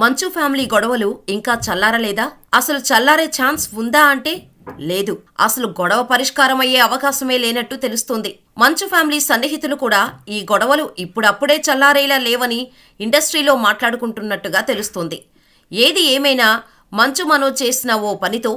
మంచు ఫ్యామిలీ గొడవలు ఇంకా చల్లారలేదా? అసలు చల్లారే ఛాన్స్ ఉందా అంటే లేదు. అసలు గొడవ పరిష్కారం అయ్యే అవకాశమే లేనట్టు తెలుస్తుంది. మంచు ఫ్యామిలీ సన్నిహితులు కూడా ఈ గొడవలు ఇప్పుడప్పుడే చల్లారేలా లేవని ఇండస్ట్రీలో మాట్లాడుకుంటున్నట్టుగా తెలుస్తుంది. ఏది ఏమైనా మంచు మనోజ్ చేసిన ఓ పనితో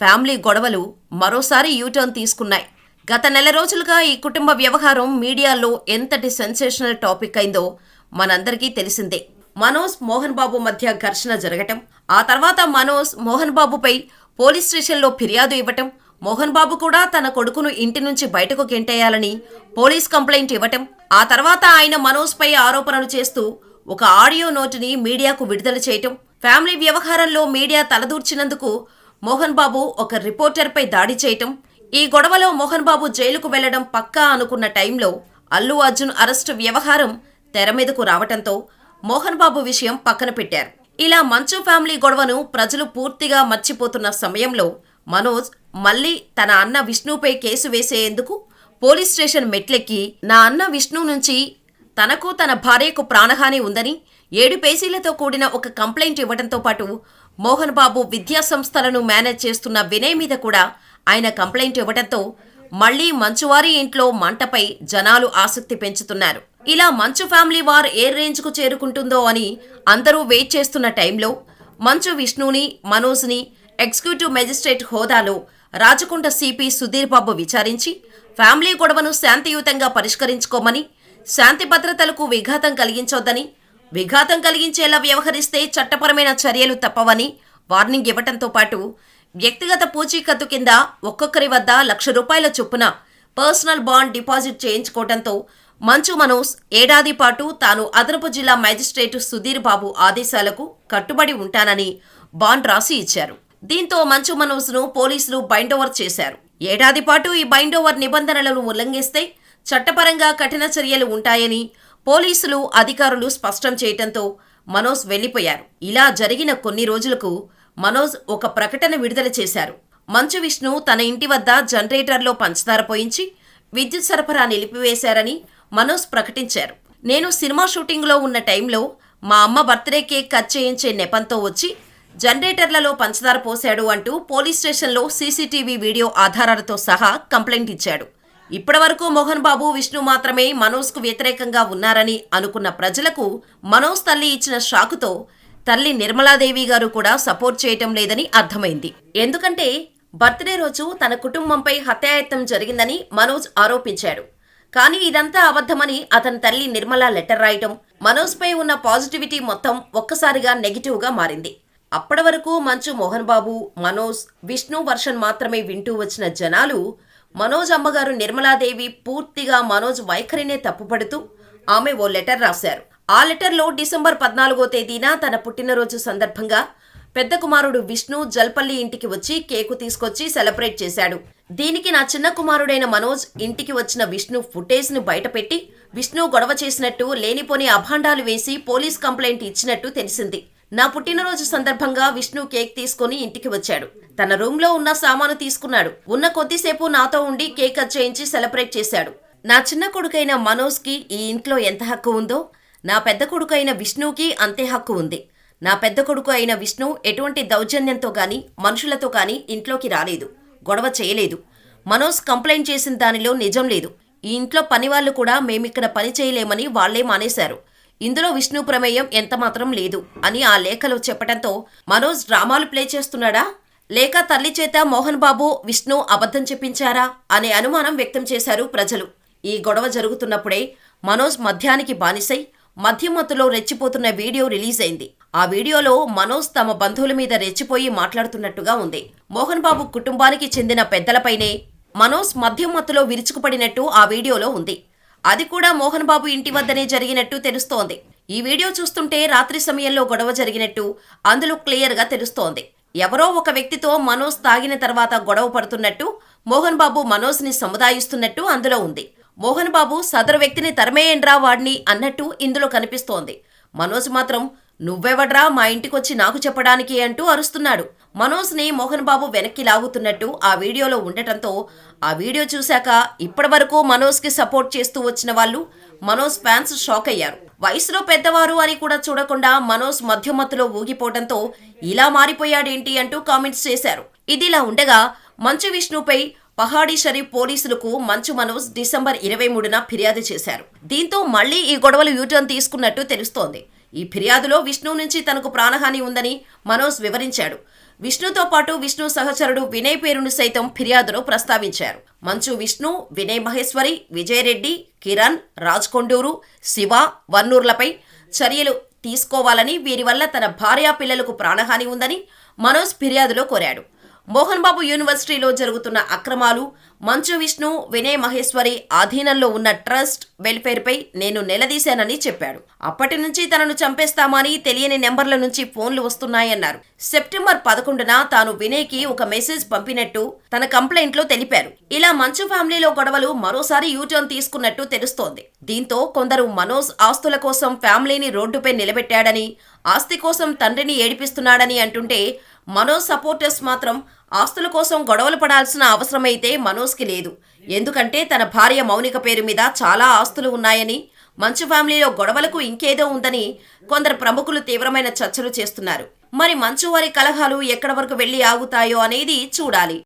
ఫ్యామిలీ గొడవలు మరోసారి యూటర్న్ తీసుకున్నాయి. గత నెల రోజులుగా ఈ కుటుంబ వ్యవహారం మీడియాలో ఎంతటి సెన్సేషనల్ టాపిక్ అయిందో మనందరికీ తెలిసిందే. మనోజ్ మోహన్ బాబు మధ్య ఘర్షణ జరగటం ఆ తర్వాత మనోజ్ మోహన్ బాబుపై పోలీస్ స్టేషన్లో ఫిర్యాదు ఇవ్వటం మోహన్ బాబు కూడా తన కొడుకును ఇంటి నుంచి బయటకు గెంటేయాలని పోలీస్ కంప్లైంట్ ఇవ్వటం ఆ తర్వాత ఆయన మనోజ్పై ఆరోపణలు చేస్తూ ఒక ఆడియో నోటుని మీడియాకు విడుదల చేయటం ఫ్యామిలీ వ్యవహారంలో మీడియా తలదూర్చినందుకు మోహన్ బాబు ఒక రిపోర్టర్పై దాడి చేయటం ఈ గొడవలో మోహన్ బాబు జైలుకు వెళ్ళడం పక్కా అనుకున్న టైంలో అల్లు అర్జున్ అరెస్టు వ్యవహారం తెర మీదకు రావటంతో మోహన్ బాబు విషయం పక్కన పెట్టారు. ఇలా మంచు ఫ్యామిలీ గొడవను ప్రజలు పూర్తిగా మర్చిపోతున్న సమయంలో మనోజ్ మళ్ళీ తన అన్న విష్ణుపై కేసు వేసేందుకు పోలీస్ స్టేషన్ మెట్లెక్కి నా అన్న విష్ణు నుంచి తనకు తన భార్యకు ప్రాణహాని ఉందని ఏడు పేజీలతో కూడిన ఒక కంప్లైంట్ ఇవ్వడంతో పాటు మోహన్ బాబు విద్యా సంస్థలను మేనేజ్ చేస్తున్న వినయ్ మీద కూడా ఆయన కంప్లైంట్ ఇవ్వడంతో మళ్ళీ మంచువారి ఇంట్లో మంటపై జనాలు ఆసక్తి పెంచుతున్నారు. ఇలా మంచు ఫ్యామిలీ వార్ ఏ రేంజ్కు చేరుకుంటుందో అని అందరూ వెయిట్ చేస్తున్న టైంలో మంచు విష్ణుని మనోజ్ని ఎగ్జిక్యూటివ్ మెజిస్ట్రేట్ హోదాలో రాజకొండ సిపి సుధీర్ బాబు విచారించి ఫ్యామిలీ గొడవను శాంతియుతంగా పరిష్కరించుకోమని శాంతి భద్రతలకు విఘాతం కలిగించొద్దని విఘాతం కలిగించేలా వ్యవహరిస్తే చట్టపరమైన చర్యలు తప్పవని వార్నింగ్ ఇవ్వటంతో పాటు వ్యక్తిగత పూచీకత్తు కింద ఒక్కొక్కరి వద్ద లక్ష రూపాయల చొప్పున personal bond deposit చేయించుకోవడంతో Manchu Manoj ఏడాది పాటు తాను అదనపు జిల్లా మ్యాజిస్ట్రేటు సుధీర్ బాబు ఆదేశాలకు కట్టుబడి ఉంటానని బాండ్ రాసి ఇచ్చారు. దీంతో మంచు మనోజ్ను పోలీసులు బైండోవర్ చేశారు. ఏడాది పాటు ఈ బైండోవర్ నిబంధనలను ఉల్లంఘిస్తే చట్టపరంగా కఠిన చర్యలు ఉంటాయని పోలీసులు అధికారులు స్పష్టం చేయటంతో మనోజ్ వెళ్ళిపోయారు ఇలా జరిగిన కొన్ని రోజులకు మనోజ్ ఒక ప్రకటన విడుదల చేశారు. మంచు విష్ణు తన ఇంటి వద్ద జనరేటర్లో పంచదార పోయించి విద్యుత్ సరఫరా నిలిపివేశారని మనోజ్ ప్రకటించారు. నేను సినిమా షూటింగ్లో ఉన్న టైంలో మా అమ్మ బర్త్డే కేక్ కట్ చేయించే నెపంతో వచ్చి జనరేటర్లలో పంచదార పోశాడు అంటూ పోలీస్ స్టేషన్లో సీసీటీవీ వీడియో ఆధారాలతో సహా కంప్లైంట్ ఇచ్చాడు. ఇప్పటివరకు మోహన్ బాబు విష్ణు మాత్రమే మనోజ్కు వ్యతిరేకంగా ఉన్నారని అనుకున్న ప్రజలకు మనోజ్ తల్లి ఇచ్చిన షాకుతో తల్లి నిర్మలాదేవి గారు కూడా సపోర్ట్ చేయటం లేదని అర్థమైంది. ఎందుకంటే బర్త్డే రోజు తన కుటుంబంపై హత్యాయత్నం జరిగిందని మనోజ్ ఆరోపించాడు. కానీ ఇదంతా అబద్ధమని అతని తల్లి నిర్మల లెటర్ రాయటం మనోజ్పై ఉన్న పాజిటివిటీ మొత్తం ఒక్కసారిగా నెగిటివ్గా మారింది. అప్పటి వరకు మంచు మోహన్ బాబు మనోజ్ విష్ణు వర్షన్ మాత్రమే వింటూ వచ్చిన జనాలు మనోజ్ అమ్మగారు నిర్మలాదేవి పూర్తిగా మనోజ్ వైఖరినే తప్పుపడుతూ ఆమె ఓ లెటర్ రాశారు. ఆ లెటర్లో డిసెంబర్ పద్నాలుగో తేదీన తన పుట్టినరోజు సందర్భంగా పెద్ద కుమారుడు విష్ణు జల్పల్లి ఇంటికి వచ్చి కేకు తీసుకొచ్చి సెలబ్రేట్ చేశాడు. దీనికి నా చిన్న కుమారుడైన మనోజ్ ఇంటికి వచ్చిన విష్ణు ఫుటేజ్ను బయటపెట్టి విష్ణు గొడవ చేసినట్టు లేనిపోని అభాండాలు వేసి పోలీస్ కంప్లైంట్ ఇచ్చినట్టు తెలిసింది. నా పుట్టినరోజు సందర్భంగా విష్ణు కేక్ తీసుకొని ఇంటికి వచ్చాడు. తన రూమ్లో ఉన్న సామాను తీసుకున్నాడు. ఉన్న కొద్దిసేపు నాతో ఉండి కేక్ కట్ చేయించి సెలబ్రేట్ చేశాడు. నా చిన్న కొడుకైన మనోజ్కి ఈ ఇంట్లో ఎంత హక్కు ఉందో నా పెద్ద కొడుకైన విష్ణుకి అంతే హక్కు ఉంది. నా పెద్ద కొడుకు అయిన విష్ణు ఎటువంటి దౌర్జన్యంతో కానీ మనుషులతో కానీ ఇంట్లోకి రాలేదు. గొడవ చేయలేదు. మనోజ్ కంప్లైంట్ చేసిన దానిలో నిజం లేదు. ఈ ఇంట్లో పనివాళ్ళు కూడా మేమిక్కడ పని చేయలేమని వాళ్ళే మానేశారు. ఇందులో విష్ణు ప్రమేయం ఎంతమాత్రం లేదు అని ఆ లేఖలో చెప్పడంతో మనోజ్ డ్రామాలు ప్లే చేస్తున్నాడా? లేక తల్లి చేత మోహన్ బాబు విష్ణు అబద్ధం చెప్పించారా? అనే అనుమానం వ్యక్తం చేశారు ప్రజలు. ఈ గొడవ జరుగుతున్నప్పుడే మనోజ్ మద్యానికి బానిసై మద్యమత్తులో రెచ్చిపోతున్న వీడియో రిలీజ్ అయింది. ఆ వీడియోలో మనోజ్ తమ బంధువుల మీద రెచ్చిపోయి మాట్లాడుతున్నట్టుగా ఉంది. మోహన్ బాబు కుటుంబానికి చెందిన పెద్దలపైనే మనోజ్ మద్యం మత్తులో విరుచుకుపడినట్టు ఆ వీడియోలో ఉంది. అది కూడా మోహన్ బాబు ఇంటి వద్దనే జరిగినట్టు తెలుస్తోంది. ఈ వీడియో చూస్తుంటే రాత్రి సమయంలో గొడవ జరిగినట్టు అందులో క్లియర్గా తెలుస్తోంది. ఎవరో ఒక వ్యక్తితో మనోజ్ తాగిన తర్వాత గొడవ పడుతున్నట్టు మోహన్ బాబు మనోజ్ని సముదాయిస్తున్నట్టు అందులో ఉంది. మోహన్ బాబు సదరు వ్యక్తిని తరమేయండ్రా వాడిని అన్నట్టు ఇందులో కనిపిస్తోంది. మనోజ్ మాత్రం నువ్వెవడ్రా మా ఇంటికొచ్చి నాకు చెప్పడానికి అంటూ అరుస్తున్నాడు. మనోజ్ని మోహన్ బాబు వెనక్కి లాగుతున్నట్టు ఆ వీడియోలో ఉండటంతో ఆ వీడియో చూశాక ఇప్పటివరకు మనోజ్కి సపోర్ట్ చేస్తూ వచ్చిన వాళ్ళు మనోజ్ ఫ్యాన్స్ షాక్ అయ్యారు. వయసులో పెద్దవారు అని కూడా చూడకుండా మనోజ్ మధ్యమత్తులో ఊగిపోవడంతో ఇలా మారిపోయాడేంటి అంటూ కామెంట్స్ చేశారు. ఇదిలా ఉండగా మంచు విష్ణుపై పహాడీ షరీఫ్ పోలీసులకు మంచు మనోజ్ డిసెంబర్ ఇరవై మూడున ఫిర్యాదు చేశారు. దీంతో మళ్ళీ ఈ గొడవలు యూటర్న్ తీసుకున్నట్టు తెలుస్తోంది. ఈ ఫిర్యాదులో విష్ణు నుంచి తనకు ప్రాణహాని ఉందని మనోజ్ వివరించాడు. విష్ణుతో పాటు విష్ణు సహచరుడు వినయ్ పేరును సైతం ఫిర్యాదులో ప్రస్తావించారు. మంచు విష్ణు వినయ్ మహేశ్వరి విజయరెడ్డి కిరణ్ రాజ్ కొండూరు శివ వన్నూర్లపై చర్యలు తీసుకోవాలని వీరి వల్ల తన భార్యా పిల్లలకు ప్రాణహాని ఉందని మనోజ్ ఫిర్యాదులో కోరాడు. మోహన్ బాబు యూనివర్సిటీలో జరుగుతున్న అక్రమాలు మంచు విష్ణు వినయ్ మహేశ్వరి ఆధీనంలో ఉన్న ట్రస్ట్ వెల్ఫేర్పై నేను నిలదీశానని చెప్పాడు. అప్పటి నుంచి తనను చంపేస్తామని తెలియని నెంబర్ల నుంచి ఫోన్లు వస్తున్నాయన్నారు. సెప్టెంబర్ పదకొండున తాను వినయ్కి ఒక మెసేజ్ పంపినట్టు తన కంప్లైంట్లో తెలిపారు. ఇలా మంచు ఫ్యామిలీలో గొడవలు మరోసారి యూటర్న్ తీసుకున్నట్టు తెలుస్తోంది. దీంతో కొందరు మనోజ్ ఆస్తుల కోసం ఫ్యామిలీని రోడ్డుపై నిలబెట్టాడని ఆస్తి కోసం తండ్రిని ఏడిపిస్తున్నాడని అంటుంటే మనోజ్ సపోర్టర్స్ మాత్రం ఆస్తుల కోసం గొడవలు పడాల్సిన అవసరమైతే మనోజ్కి లేదు. ఎందుకంటే తన భార్య మౌనిక పేరు మీద చాలా ఆస్తులు ఉన్నాయని మంచు ఫ్యామిలీలో గొడవలకు ఇంకేదో ఉందని కొందరు ప్రముఖులు తీవ్రమైన చర్చలు చేస్తున్నారు. మరి మంచు వారి కలహాలు ఎక్కడి వరకు వెళ్ళి ఆగుతాయో అనేది చూడాలి.